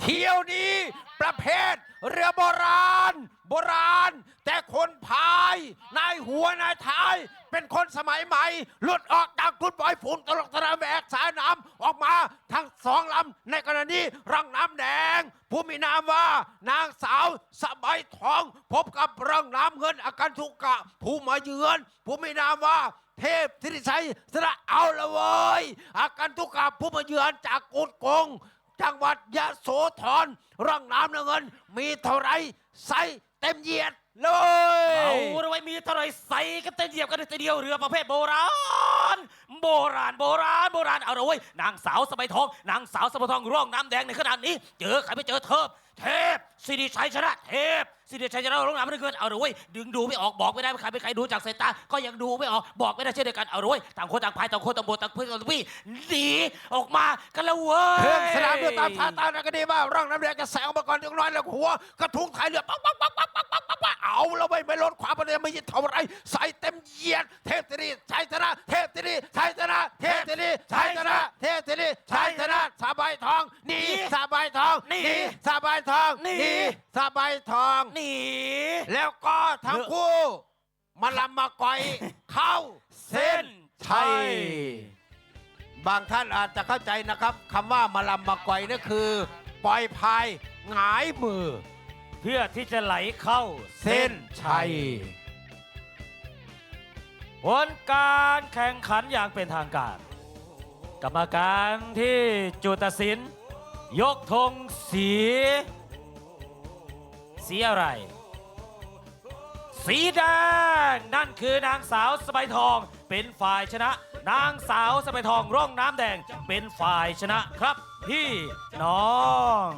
เที่ยวนี้ ประเภท เรือโบราณ โบราณ แต่คนพายนายหัวนายท้าย เป็นคนสมัยใหม่ หลุดออกจากคุณปล่อยฝูงตลกตะระแบกสายน้ำออกมาทั้งสองลำในกรณีร่องน้ำแดง ผู้มีนามว่านางสาวสบายทอง พบกับร่องน้ำเงินอาการทุกกะ ผู้มาเยือน ผู้มีนามว่าเทพธิริชัยสระเอาละเว้ยอาการทุกกะผู้มาเยือนจากกุดกง จังหวัดยะโสธรร่องน้ำเงิน มีเท่าไรใสเต็มเหยียดเลย เอาละไว้มีเท่าไรใส่กันเต็มเหยียบกันทีเดียวเรือประเภทโบราณ โบราณโบราณโบราณเอาละเว้ยนางสาวสบายทอง นางสาวสบายทองร่องน้ำแดงในขนาดนี้ เจอใครไม่เจอเทพเทพ สิริชัยชนะเทพสิริชัยชนะร่องน้ำไม่เกินเอาละเว้ยดึงดูไม่ออกบอกไม่ได้ว่ใครเป็นใครดูจากสายตาก็ยังดูไม่ออกบอกไม่ได้เช่นเดียวกันเอาละเว้ยต่างคนต่างพายต่างคนต่างบทต่างเพื่อนต่างวี่หนีออกมากันแล้วเว้ยเครื่องสนามเรือตามท่าตามนักดีว่าร่องน้ำแดงจะแสงออกมาก่อนจังน้อยแล้วหัวกระทุ้งท้ายเรือปักปักปักปักปักปักปักปักเอาแล้วไม่ไม่ลดความประเดี๋ยวไม่ยินเท่าไรใส่เต็มเหยียดเทพธิริชัยชนะเทพธิริชัยชนะเทพธิริชัยชนะ เทพธิริชัยชนะสาบายทองหนีสาบายทองหนีสาบายทองหนีสาบายทองหนีแล้วก็ทั้งคู่มาลำมาก่อยเข้าเส้นชัยบางท่านอาจจะเข้าใจนะครับคำว่ามาลำมาก่อยนั่นคือ ปล่อยพายหงายมือ เพื่อที่จะไหลเข้าเส้นชัยผลการแข่งขันอย่างเป็นทางการ กรรมการที่จุดตัดสิน ยกธงสี สีอะไร สีแดง นั่นคือนางสาวสบายทองเป็นฝ่ายชนะ นางสาวสบายทองร่องน้ำแดงเป็นฝ่ายชนะครับ พี่น้อง